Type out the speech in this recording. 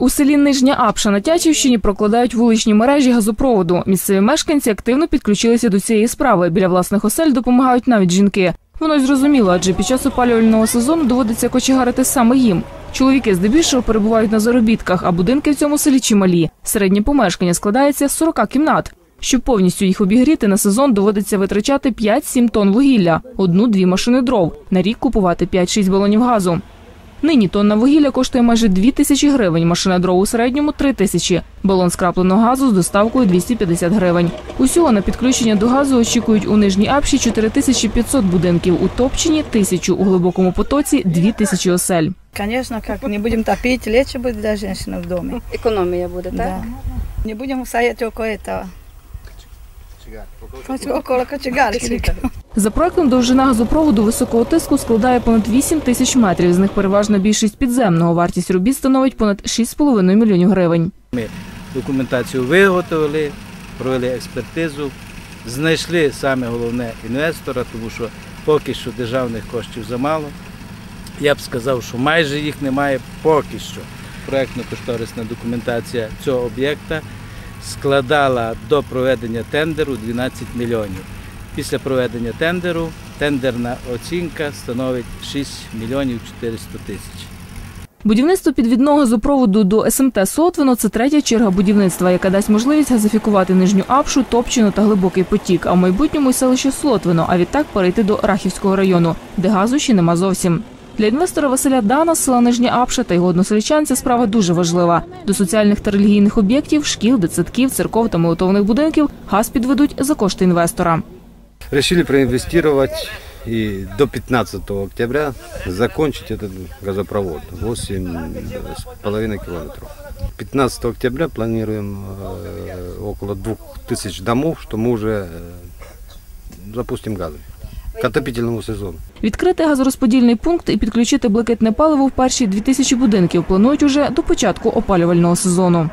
У селі Нижня Апша на Тячівщині прокладають вуличні мережі газопроводу. Місцеві мешканці активно підключилися до цієї справи. Біля власних осель допомагають навіть жінки. Воно й зрозуміло, адже під час опалювального сезону доводиться кочегарити саме їм. Чоловіки здебільшого перебувають на заробітках, а будинки в цьому селі чималі. Середнє помешкання складається з 40 кімнат. Щоб повністю їх обігріти, на сезон доводиться витрачати 5-7 тонн вугілля, одну-дві машини дров, на рік купувати 5-6 балонів газу. Нині тонна вугілля коштує майже 2 тисячі гривень, машина дров у середньому 3 тисячі, балон скрапленого газу з доставкою 250 гривень. Усього на підключення до газу очікують у Нижній Апші 4500 будинків, у Топчині – тисячу, у Глибокому Потоці – 2 тисячі осель. Конечно, как не будем топить, легче будет для женщины в доме. Економія буде, так? Да. Не будем стоять около этого. Около кочегарки. За проектом довжина газопроводу високого тиску складає понад 8 тисяч метрів. З них переважна більшість підземного. Вартість робіт становить понад 6,5 мільйонів гривень. Ми документацію виготовили, провели експертизу, знайшли саме головне інвестора, тому що поки що державних коштів замало. Я б сказав, що майже їх немає поки що. Проектно-кошторисна документація цього об'єкта складала до проведення тендеру 12 мільйонів. Після проведення тендеру тендерна оцінка становить 6 мільйонів 400 тисяч. Будівництво підвідного газопроводу до СМТ Сотвино – це третя черга будівництва, яка дасть можливість газифікувати Нижню Апшу, Топчину та Глибокий Потік, а в майбутньому селище Слотвино, а відтак перейти до Рахівського району, де газу ще нема зовсім. Для інвестора Василя Дана села Нижня Апша та його односельчан ця справа дуже важлива. До соціальних та релігійних об'єктів, шкіл, дитсадків, церков та молитовних будинків газ підведуть за кошти інвестора Решили проинвестировать и до 15 октября закончить этот газопровод 8,5 километров. 15 октября планируем э, около 2000 домов, что мы уже э, запустим газы к отопительному сезону. Відкрити газорозподільний пункт і підключити блакитне паливо в перші 2000 будинків планують уже до початку опалювального сезону.